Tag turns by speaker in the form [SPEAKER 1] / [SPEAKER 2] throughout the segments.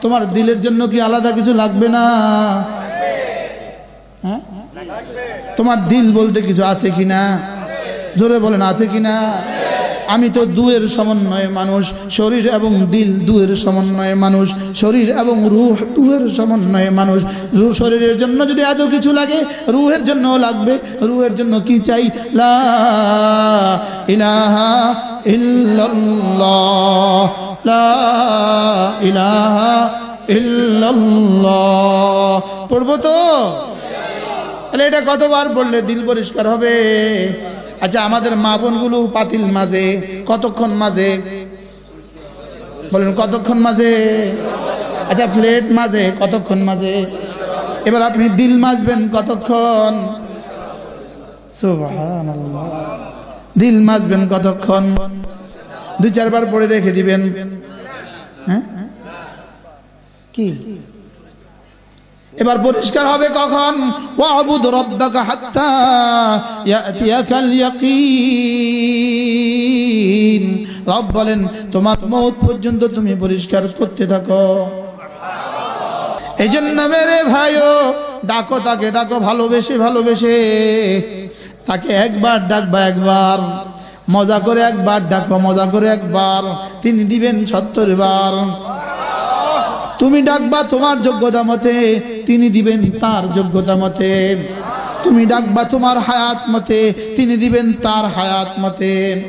[SPEAKER 1] তোমার দিলের জন্য কি আলাদা কিছু লাগবে না? হ্যাঁ? তোমার দিল বলতে কিছু আছে কিনা? জোরে বলেন, আছে কিনা? আমি তো দুয়ের সমন্বয়ে মানুষ, শরীর এবং দিল দুয়ের সমন্বয়ে মানুষ, শরীর এবং রুহ দুয়ের সমন্বয়ে মানুষ। রু- শরীরের জন্য যদি এত কিছু লাগে, রুহের জন্য লাগবে। রুহের জন্য কি চাই? লা ইলাহা ইল্লাল্লাহ। পড়ব তো? তাহলে এটা কতবার পড়লে দিল পরিষ্কার হবে? আচ্ছা আমাদের মা বোনগুলো পাতিল মাঝে, কতক্ষণ মাঝে? বলেন, কতক্ষণ মাঝে? আচ্ছা প্লেট মাঝে, কতক্ষণ মাঝে? এবার আপনি দিল মাজবেন কতক্ষণ? দিল মাজবেন কতক্ষণ? দুই চারবার পড়ে রেখে দিবেন। হ্যাঁ? কি? এবার পরিষ্কার হবে কখন? রব বলেন, তোমার মৌত পর্যন্ত তুমি পরিষ্কার করতে থাকো। এই জন্য মেরে ভাইও, ডাকো তাকে, ডাকো ভালোবেসে ভালোবেসে। তাকে একবার ডাকবা একবার। মজা করে একবার, ডাকো, মজা করে একবার। তিনি দিবেন সত্তর বার। তুমি ডাকবা তোমার যোগ্যতা মতে, তিনি দিবেন তার যোগ্যতা মতে। তুমি ডাকবা তোমার হায়াত মতে, তিনি দিবেন তার হায়াত মতে।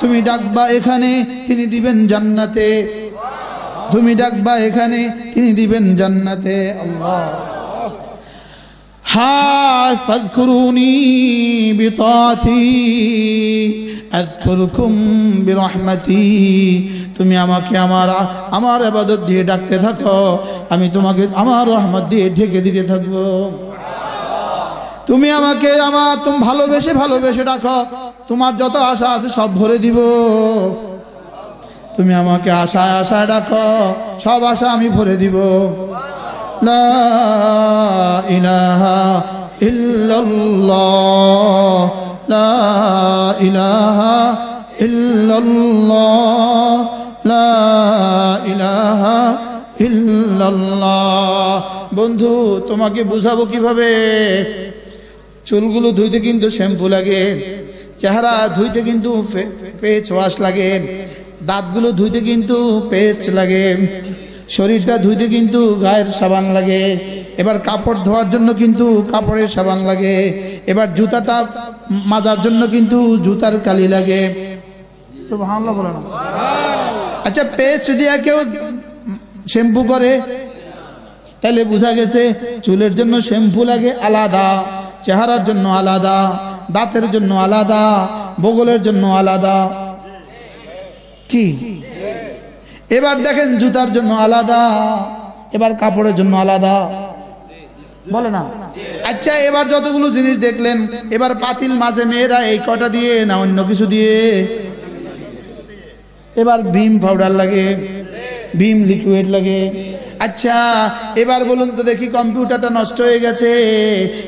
[SPEAKER 1] তুমি ডাকবা এখানে, তিনি দিবেন জান্নাতে। তুমি ডাকবা এখানে, তিনি দিবেন জান্নাতে। আল্লাহ। হায় তুমি আমাকে আমার আমার ইবাদত দিয়ে ডাকতে থাকো, আমি তোমাকে আমার রহমত দিয়ে ঢেকে দিতে থাকব। তুমি আমাকে আমার, তুমি ভালোবেসে ভালোবেসে ডাকো, তোমার যত আশা আছে সব ভরে দিব। তুমি আমাকে আশায় আশায় ডাকো, সব আশা আমি ভরে দিব। লা ইলাহা ইল্লাল্লাহ, লা ইলাহা ইল্লাল্লাহ, লা ইলাহা ইল্লাল্লাহ। বন্ধু, তোমাকে বুঝাবো কীভাবে? চুলগুলো ধুইতে কিন্তু শ্যাম্পু লাগে, চেহারা ধুইতে কিন্তু পেস্ট ওয়াশ লাগে, দাঁতগুলো ধুইতে কিন্তু পেস্ট লাগে। শরীরটা ধুইতে কিন্তু গায়ের সাবান লাগে। এবার কাপড় ধোয়ার জন্য কিন্তু কাপড়ের সাবান লাগে। এবার জুতাটা মাজার জন্য কিন্তু জুতার কালি লাগে। আচ্ছা পেস্ট দিয়া কেউ শ্যাম্পু করে? তাহলে বোঝা গেছে চুলের জন্য শ্যাম্পু লাগে আলাদা, চেহারার জন্য আলাদা, দাঁতের জন্য আলাদা, বগলের জন্য আলাদা। কি? এবার দেখেন জুতার জন্য আলাদা, এবার কাপড়ের জন্য আলাদা। বলে না? আচ্ছা এবার যতগুলো জিনিস দেখলেন, এবার পাতিল মাঝে মেয়েরা এই কটা দিয়ে না অন্য কিছু দিয়ে? এবার ভীম পাউডার লাগে, ভীম লিকুইড লাগে। আচ্ছা এবার বলুন তো দেখি কম্পিউটারটা নষ্ট হয়ে গেছে,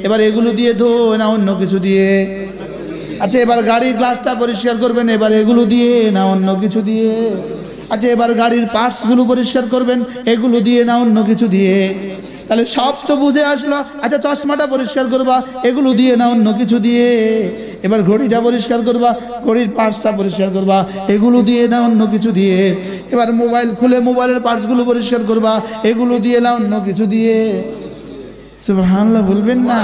[SPEAKER 1] এবার এগুলো দিয়ে ধো, না অন্য কিছু দিয়ে? আচ্ছা এবার গাড়ির গ্লাসটা পরিষ্কার করবেন, এবার এগুলো দিয়ে, না অন্য কিছু দিয়ে? আচ্ছা এবার গাড়ির পার্টসগুলো পরিষ্কার করবেন, এগুলো দিয়ে না, অন্য কিছু দিয়ে। তাহলে সব তো বুঝে আসলো আচ্ছা চশমাটা পরিষ্কার করবা, এগুলো দিয়ে না, অন্য কিছু দিয়ে। এবার ঘড়িটা পরিষ্কার করবা, ঘড়ির পার্টসটা পরিষ্কার করবা, এগুলো দিয়ে না, অন্য কিছু দিয়ে। এবার মোবাইল খুলে মোবাইলের পার্টসগুলো পরিষ্কার করবা, এগুলো দিয়ে না, অন্য কিছু দিয়ে। সুবহানাল্লাহ বলবেন না।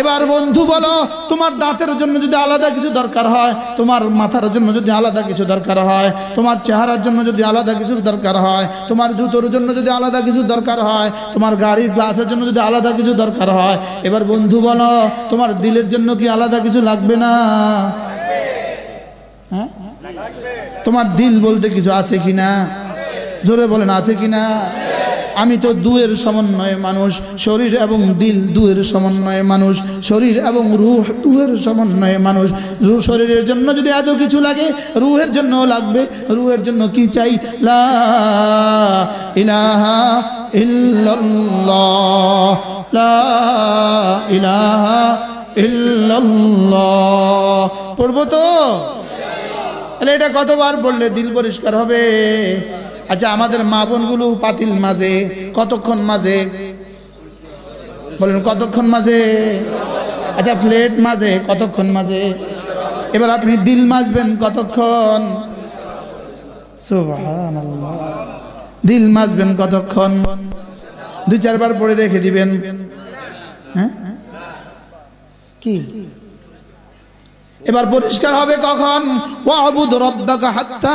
[SPEAKER 1] এবার বন্ধু বলো, তোমার দাঁতের জন্য যদি আলাদা কিছু দরকার হয়, তোমার মাথার জন্য যদি আলাদা কিছু দরকার হয়, তোমার চেহারার জন্য যদি আলাদা কিছু দরকার হয়, তোমার জুতোর জন্য যদি আলাদা কিছু দরকার হয়, তোমার গাড়ির গ্লাসের জন্য যদি আলাদা কিছু দরকার হয়, এবার বন্ধু বলো, তোমার দিলের জন্য কি আলাদা কিছু লাগবে না? হ্যাঁ? তোমার দিল বলতে কিছু আছে কিনা? জোরে বলেন, আছে কিনা? আমি তো দুয়ের সমন্বয়ে মানুষ, শরীর এবং দিল দুয়ের সমন্বয়ে মানুষ, শরীর এবং রুহ দুয়ের সমন্বয়ে মানুষ। রু শরীরের জন্য যদি এত কিছু লাগে, রুহের জন্য লাগবে। রুহের জন্য কি চাই? লা ইলাহা লা ইলাহা পড়ব তো? তাহলে এটা কতবার পড়লে দিল পরিষ্কার হবে? আচ্ছা আমাদের মা বোনগুলো পাতিল মাঝে, কতক্ষণ মাঝে? বলেন, কতক্ষণ মাঝে? আচ্ছা প্লেট মাঝে, কতক্ষণ মাঝে? এবার আপনি দিল মাজবেন কতক্ষণ। দিল মাজবেন কতক্ষণ? দুই, চারবার পরে রেখে দিবেন। হ্যাঁ? কি? এবার পরিষ্কার হবে কখন? হাত্তা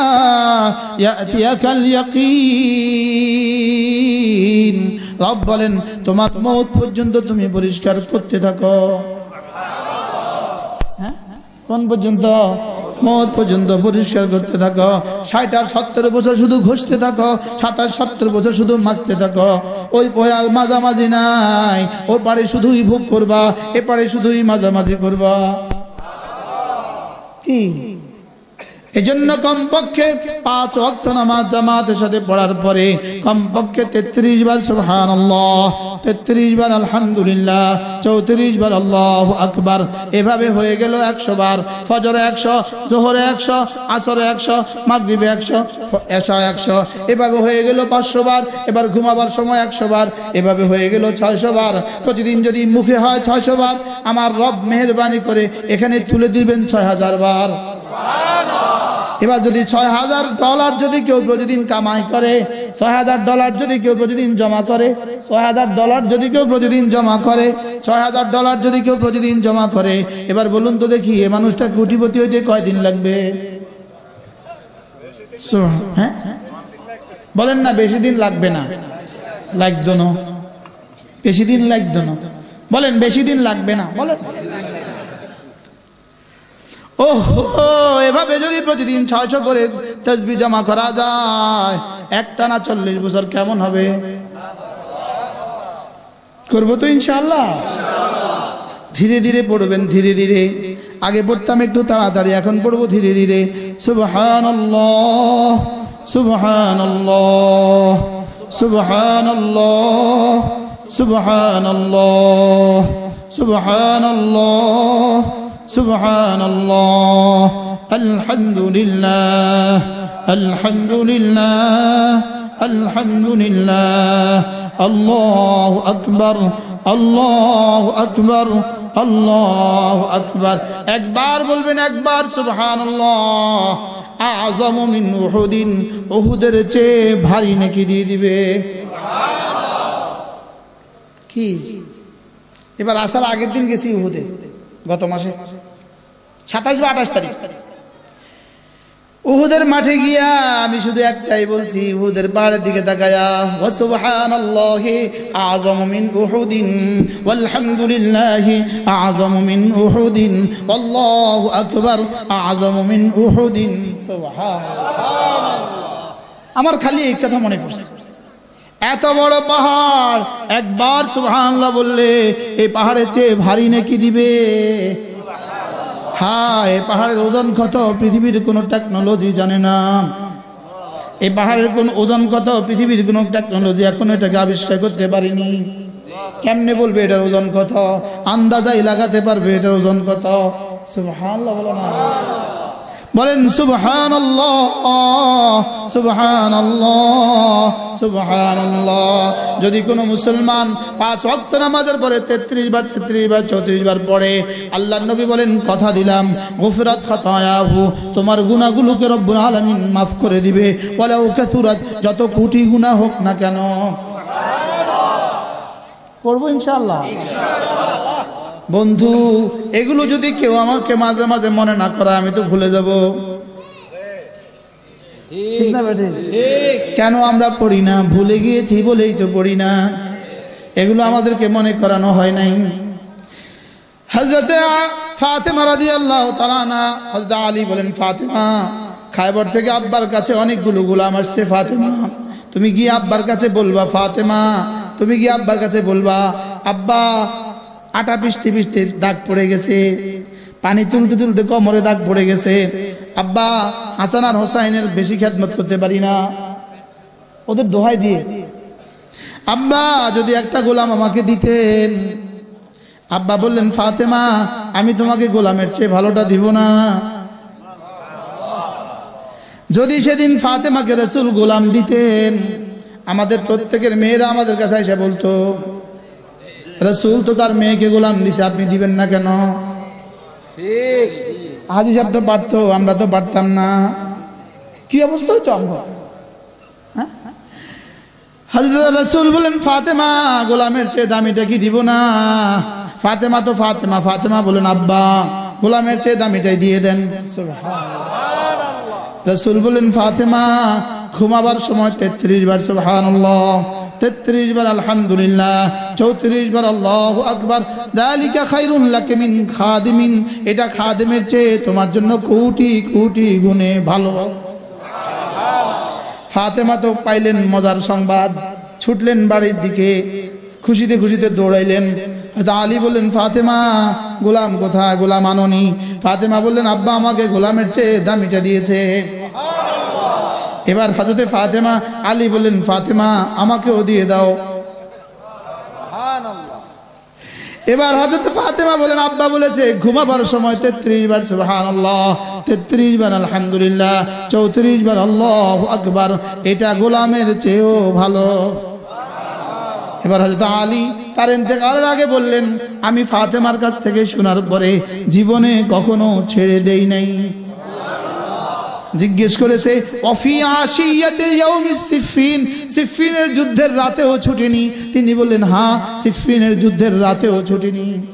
[SPEAKER 1] রব বলেন, তোমার মৌত পর্যন্ত তুমি পরিষ্কার করতে থাকো। হ্যাঁ? কোন পর্যন্ত? মত পর্যন্ত পরিষ্কার করতে থাকো। ষাট আর সত্তর বছর শুধু ঘষতে থাকো। সাতাশ সত্তর বছর শুধু মাজতে থাকো। ওই পয়ার মাঝামাঝি নাই। ওর পারে শুধুই ভোগ করবা, এ পারে শুধুই মাঝামাঝি করবা। কি এজন্য কমপক্ষে পাঁচ ওয়াক্ত নামাজ জামাতের সাথে পড়ার পরে কমপক্ষে তেত্রিশ বার সুবহানাল্লাহ, তেত্রিশ বার আলহামদুলিল্লাহ, চৌত্রিশ বার আল্লাহ আকবার। এভাবে হয়ে গেল একশো বার। ফজরে একশো, জোহরে একশো, আসরে একশো, মাগরিবে একশো, এশা একশো। এভাবে হয়ে গেল পাঁচশো বার। এবার ঘুমাবার সময় একশো বার। এভাবে হয়ে গেল ছয়শো বার। প্রতিদিন যদি মুখে হয় ছয়শো বার। আমার রব মেহরবানি করে এখানে তুলে দিবেন ছয় হাজার বার। এবার যদি ছয় হাজার ডলার যদি কেউ প্রতিদিন কামাই করে, ছয় হাজার ডলার যদি কেউ প্রতিদিন জমা করে, ছয় হাজার ডলার যদি কেউ প্রতিদিন জমা করে, ছয় হাজার ডলার যদি কেউ প্রতিদিন জমা করে, এবার বলুন তো দেখি, এ মানুষটা কোটিপতি হইতে কয়দিন লাগবে? হ্যাঁ? বলেন না, বেশি দিন লাগবে না। লাগতো না। বেশি দিন লাগতো না। বলেন, বেশি দিন লাগবে না। বলেন। ওহো, এভাবে যদি প্রতিদিন ছয়শো করে তসবি জমা করা যায় একটা না চল্লিশ বছর কেমন হবে? করব তো ইনশাল্লাহ ধীরে ধীরে পড়বেন, ধীরে ধীরে। আগে পড়তাম একটু তাড়াতাড়ি, এখন পড়ব ধীরে ধীরে। সুবহান সুবহান سبحان الله الحمد لله الحمد لله الحمد لله الله أكبر الله أكبر الله أكبر একবার বলবেন একবার সুবহানাল্লাহ আযম মিন উহুদিন উহুদের চেয়ে ভারী নাকি দিয়ে দিবে কি এবার আসার আগের দিন গেছি উহুদে গত মাসে সাতাইশ বা আঠাশ তারিখ। উহুদের মাঠে গিয়া আমি শুধু একটাই বলছি, উহুদের পাহাড়ের দিকে তাকায়া, ওয়া সুবহানাল্লাহি আযম মিন উহুদিন, ওয়ালহামদুলিল্লাহি আযম মিন উহুদিন আল্লাহু আকবার আযম মিন উহুদিন। আমার খালি এই কথা মনে পড়ছে। এত বড় পাহাড়, একবার সুবহানাল্লাহ বললে, এই পাহাড়ের চেয়ে ভারী নাকি দিবে? হ্যাঁ পাহাড়ের ওজন কত? পৃথিবীর কোনো টেকনোলজি জানে না। এই পাহাড়ের কোন ওজন কত? পৃথিবীর কোনো টেকনোলজি এখনও এটাকে আবিষ্কার করতে পারিনি। কেমনে বলবে এটার ওজন কত? আন্দাজাই লাগাতে পারবে এটার ওজন কত? বলো না। বলেন সুবহান সুবহান সুবহান যদি কোনো মুসলমান পাঁচ ওয়াক্ত নামাজের পরে তেত্রিশ বার তেত্রিশ বার, চৌত্রিশ বার পড়ে আল্লাহ নবী বলেন, কথা দিলাম, গুফরাত খাতায়াহু, তোমার গুনাহগুলোকে রব্বুল আলামিন মাফ করে দিবে। ওয়ালাউ কাসুরাত, যত কোটি গুনাহ হোক না কেন? করব ইনশাআল্লাহ। বন্ধু এগুলো যদি কেউ আমাকে মাঝে মাঝে মনে না করে আমি তো ভুলে যাব? কেন আমরা পড়ি না? ভুলে গিয়েছি বলেই তো পড়ি না। এগুলো আমাদেরকে মনে করানো হয় নাই। হজরতে ফাতেমা রাদি আল্লাহ তালানা হজরত আলী বলেন ফাতেমা খাইবর থেকে আব্বার কাছে অনেকগুলো গুলাম আসছে ফাতেমা। তুমি গিয়ে আব্বার কাছে বলবা ফাতেমা তুমি গিয়ে আব্বার কাছে বলবা আব্বা আটা পিসতে পিসতে দাগ পড়ে গেছে। পানি তুলতে তুলতে কোমরে দাগ পড়ে গেছে। আব্বা, হাসান আর হোসাইনের বেশি খেদমত করতে পারি না। ওদের দোহাই দিয়ে। আব্বা, যদি একটা গোলাম আমাকে দিতেন। আব্বা বললেন, ফাতেমা, আমি তোমাকে গোলামের চেয়ে ভালোটা দিব না। যদি সেদিন ফাতেমাকে রসুল গোলাম দিতেন, আমাদের প্রত্যেকের মেয়েরা আমাদের কাছে এসে বলতো রসুল তো তার মেয়েকে গোলাম দিছে আপনি দিবেন না কেন?
[SPEAKER 2] ঠিক।
[SPEAKER 1] হাজি সাহেব তো পারতো আমরা তো পারতাম না। কি অবস্থা হতো আমরা হাজরত রসুল বলেন ফাতেমা গোলামের চেয়ে দামিটা কি দিব না? ফাতেমা তো ফাতেমা ফাতেমা বলেন আব্বা গোলামের চেয়ে দামিটাই দিয়ে দেন। রসুল বলেন ফাতেমা ঘুমাবার সময় তেত্রিশ বার সুবহান তেত্রিশ বার আলহামদুলিল্লাহ, চৌত্রিশ বার আল্লাহ আকবার, দালিকা খাইরুন লাকে মিন খাদিমিন, এটা খাদিমের চেয়ে তোমার জন্য কোটি কোটি গুণে ভালো। ফাতেমা তো পাইলেন মজার সংবাদ, ছুটলেন বাড়ির দিকে, খুশিতে খুশিতে দৌড়াইলেন। হয়তো আলী বললেন, ফাতেমা, গোলাম কোথায়? গোলাম আননি। ফাতেমা বললেন, আব্বা আমাকে গোলামের চেয়ে দামিটা দিয়েছে। এবার হাজতে ফাতেমা, আলী বললেন, ফাতেমা, আমাকেও দিয়ে দাও। এবার হজরত ফাতেমা বলেন আব্বা বলেছে, ঘুমাবার সময় তেত্রিশ বার আল্লাহ তেত্রিশ বার, আলহামদুলিল্লাহ, চৌত্রিশ বার, আল্লাহ আকবার, এটা গোলামের চেয়েও ভালো। এবার হজরত আলী তার ইন্তেকালের আগে বললেন, আমি ফাতেমার কাছ থেকে শোনার পরে জীবনে কখনো ছেড়ে দেই নাই। জিজ্ঞেস করেছে, অফি আশিয়াতে সিফিন সিফিনের যুদ্ধের রাতেও ছুটিনি। তিনি বললেন হ্যাঁ সিফিনের যুদ্ধের রাতেও ছুটিনি।